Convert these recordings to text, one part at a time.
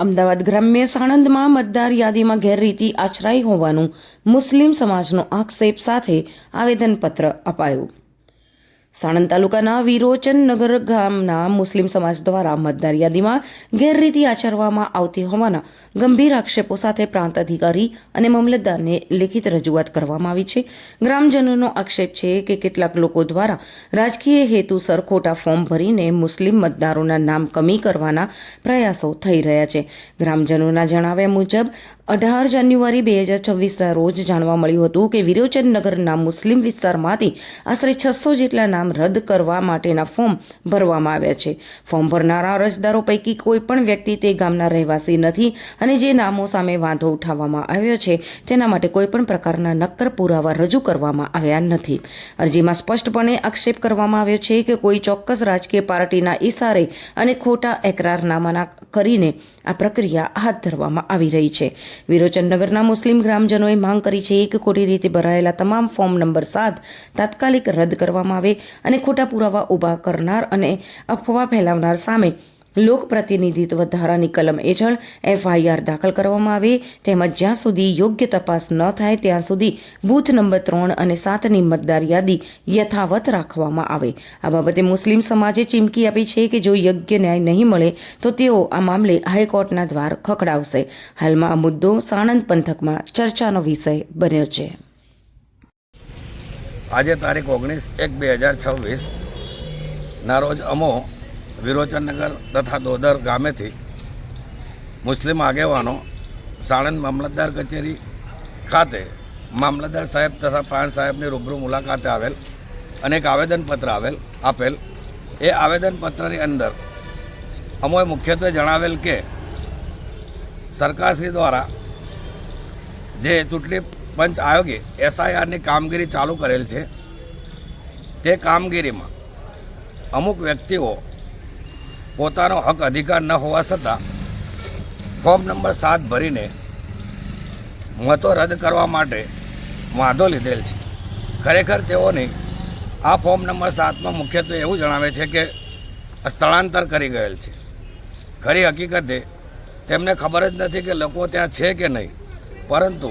અમદાવાદ ગ્રામ્ય સાણંદમાં મતદાર યાદીમાં ગેરરીતિ આચરાઈ હોવાનું મુસ્લિમ સમાજનો આક્ષેપ સાથે આવેદનપત્ર અપાયું. સાણંદ તાલુકાના વિરોચન નગર ગામના મુસ્લિમ સમાજ દ્વારા મતદાર યાદીમાં ગેરરીતિ આચરવામાં આવતી હોવાના ગંભીર આક્ષેપો સાથે પ્રાંત અધિકારી અને મામલતદારને લેખિત રજૂઆત કરવામાં આવી છે. ગ્રામજનોનો આક્ષેપ છે કે કેટલાક લોકો દ્વારા રાજકીય હેતુસર ખોટા ફોર્મ ભરીને મુસ્લિમ મતદારોના નામ કમી કરવાના પ્રયાસો થઈ રહ્યા છે. ગ્રામજનોના જણાવ્યા મુજબ અઢાર જાન્યુઆરી બે હજાર છવ્વીસના રોજ જાણવા મળ્યું હતું કે વિરોચનનગરના મુસ્લિમ વિસ્તારમાંથી આશરે છસો જેટલા નામ રદ કરવા માટેના ફોર્મ ભરવામાં આવ્યા છે. ફોર્મ ભરનારા અરજદારો પૈકી કોઈ પણ વ્યક્તિ તે ગામના રહેવાસી નથી અને જે નામો સામે વાંધો ઉઠાવવામાં આવ્યો છે તેના માટે કોઈપણ પ્રકારના નક્કર પુરાવા રજૂ કરવામાં આવ્યા નથી. અરજીમાં સ્પષ્ટપણે આક્ષેપ કરવામાં આવ્યો છે કે કોઈ ચોક્કસ રાજકીય પાર્ટીના ઇશારે અને ખોટા એકરારનામાના કરીને આ પ્રક્રિયા હાથ ધરવામાં આવી રહી છે. વિરોચનનગરના મુસ્લિમ ગ્રામજનોએ માંગ કરી છે એક ખોટી રીતે ભરાયેલા તમામ ફોર્મ નંબર સાત તાત્કાલિક રદ કરવામાં આવે અને ખોટા પુરાવા ઊભા કરનાર અને અફવા ફેલાવનાર સામે લોક પ્રતિનિધિત્વ ધારાની કલમ હેઠળ એફઆઈઆર દાખલ કરવામાં આવે, તેમજ જ્યાં સુધી યોગ્ય તપાસ ન થાય ત્યાં સુધી બૂથ નંબર ત્રણ અને સાતની મતદાર યાદી યથાવત રાખવામાં આવે. આ બાબતે મુસ્લિમ સમાજે ચીમકી આપી છે કે જો યોગ્ય ન્યાય નહીં મળે, તો તેઓ આ મામલે હાઈકોર્ટના દ્વાર ખખડાવશે. હાલમાં આ મુદ્દો સાણંદ પંથકમાં ચર્ચાનો વિષય બન્યો છે. આજે તારીખ ઓગણીસ એક બે હજાર છવ્વીસ ના રોજ અમો વિરોચનનગર તથા દોદર ગામેથી મુસ્લિમ આગેવાનો સાણંદ મામલતદાર કચેરી ખાતે મામલતદાર સાહેબ તથા પ્રાણ સાહેબની રૂબરૂ મુલાકાતે આવેલ અને એક આવેદનપત્ર આવેલ, આપેલ. એ આવેદનપત્રની અંદર અમોએ મુખ્યત્વે જણાવેલ કે સરકારશ્રી દ્વારા જે ચૂંટણી પંચ આયોગે એસઆઈઆરની કામગીરી ચાલુ કરેલ છે, તે કામગીરીમાં અમુક વ્યક્તિઓ પોતાનો હક અધિકાર ન હોવા છતાં ફોર્મ નંબર સાત ભરીને મતો રદ કરવા માટે વાંધો લીધેલ છે. ખરેખર તેઓની આ ફોર્મ નંબર સાતમાં મુખ્યત્વે એવું જણાવે છે કે સ્થળાંતર કરી ગયેલ છે. ખરી હકીકતે તેમને ખબર જ નથી કે લોકો ત્યાં છે કે નહીં, પરંતુ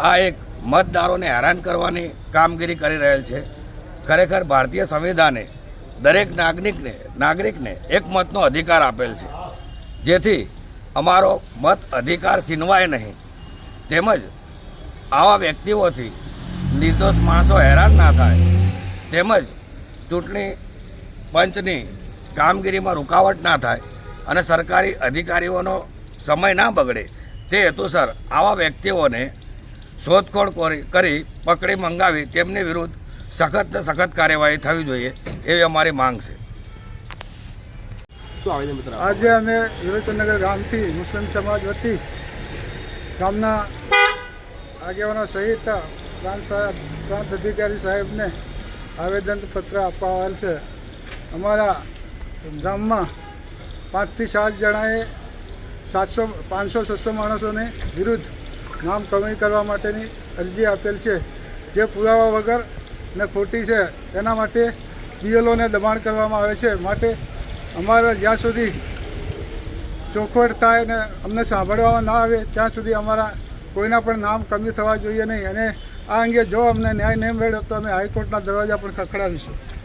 આ એક મતદારોને હેરાન કરવાની કામગીરી કરી રહેલ છે. ખરેખર ભારતીય સંવિધાને દરેક નાગરિકને નાગરિકને એક મતનો અધિકાર આપેલ છે. જેથી અમારો મત અધિકાર છીનવાય નહીં. તેમજ આવા વ્યક્તિઓથી નિર્દોષ માણસો હેરાન ના થાય. તેમજ ચૂંટણી પંચની કામગીરીમાં રૂકાવટ ના થાય અને સરકારી અધિકારીઓનો સમય ના બગડે. તે હેતુસર આવા વ્યક્તિઓને શોધખોળ કરી પકડી મંગાવી તેમની વિરુદ્ધ સખત સખત કાર્યવાહી થવી જોઈએ એવી અમારી માંગ છે? આજે અમે વિરોચનનગર ગામથી મુસ્લિમ સમાજ વતી ગામના આગેવાનો સહિત પ્રાંત સાહેબ પ્રાંત અધિકારી સાહેબને આવેદનપત્ર આપવા આવેલ છે. અમારા ગામમાં પાંચથી સાત જણાએ સાતસો પાંચસો છસો માણસોને વિરુદ્ધ નામ કમી કરવા માટેની અરજી આપેલ છે. જે પુરાવા વગર ને ખોટી છે. એના માટે બીએલઓને દબાણ કરવામાં આવે છે. માટે અમારે જ્યાં સુધી ચોખવટ થાય ને અમને સાંભળવામાં ના આવે, ત્યાં સુધી અમારા કોઈના પણ નામ કમી થવા જોઈએ નહીં. અને આ અંગે જો અમને ન્યાય નહીં મળ્યો તો અમે હાઈકોર્ટના દરવાજા પણ ખખડાવીશું.